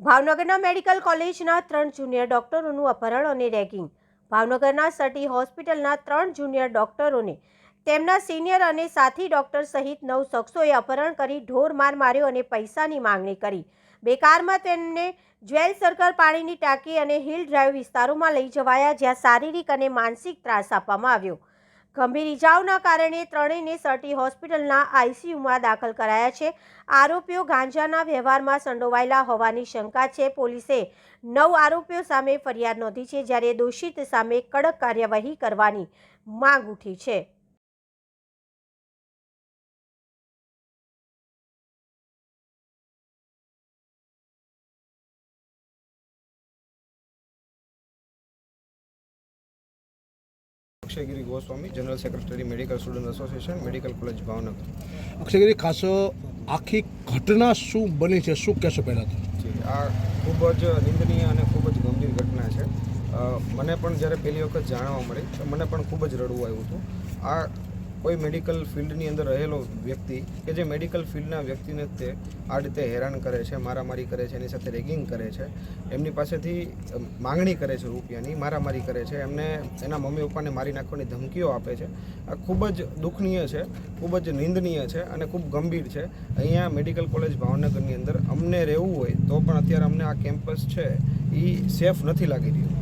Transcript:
ભાવનગરના મેડિકલ કોલેજના ત્રણ જુનિયર ડોક્ટરોનું અપહરણ અને રેગિંગ. ભાવનગરના સટી હોસ્પિટલના ત્રણ જુનિયર ડોક્ટરોને તેમના સિનિયર અને સાથી ડોક્ટર સહિત નવ શખ્સોએ અપહરણ કરી, ઢોર માર માર્યો અને પૈસાની માંગણી કરી. બેકારમાં તેમને જ્વેલ સર્કલ પાણીની ટાંકી અને હિલ ડ્રાઈવ વિસ્તારોમાં લઈ જવાયા, જ્યાં શારીરિક અને માનસિક ત્રાસ આપવામાં આવ્યો. ગંભીર ઇજાઓના કારણે ત્રણેયને સટી હોસ્પિટલના આઈસીયુમાં દાખલ કરાયા છે. આરોપીઓ ગાંજાના વ્યવહારમાં સંડોવાયેલા હોવાની શંકા છે. પોલીસે નવ આરોપીઓ સામે ફરિયાદ નોંધી છે, જ્યારે દોષિત સામે કડક કાર્યવાહી કરવાની માંગ ઉઠી છે. Akshaygiri Goswami general secretary medical student association medical college Bhavnagar. Akshaygiri ખાસ આખી ઘટના શું બની છે? શું કહેશો પહેલાં આ ખૂબ જ નિંદનીય અને ખૂબ જ ગંભીર ઘટના છે. મને પણ જ્યારે પહેલી વખત જાણવા મળી મને પણ ખૂબ જ રડવું આવ્યું હતું. આ કોઈ મેડિકલ ફિલ્ડની અંદર રહેલો વ્યક્તિ કે જે મેડિકલ ફિલ્ડના વ્યક્તિને તે આ રીતે હેરાન કરે છે, મારામારી કરે છે, એની સાથે રેગિંગ કરે છે, એમની પાસેથી માંગણી કરે છે રૂપિયાની, મારામારી કરે છે, એમને એના મમ્મી પપ્પાને મારી નાખવાની ધમકીઓ આપે છે. આ ખૂબ જ દુઃખનીય છે, ખૂબ જ નિંદનીય છે અને ખૂબ ગંભીર છે. અહીંયા મેડિકલ કોલેજ ભાવનગરની અંદર અમને રહેવું હોય તો પણ અત્યારે અમને આ કેમ્પસ છે એ સેફ નથી લાગી રહ્યું.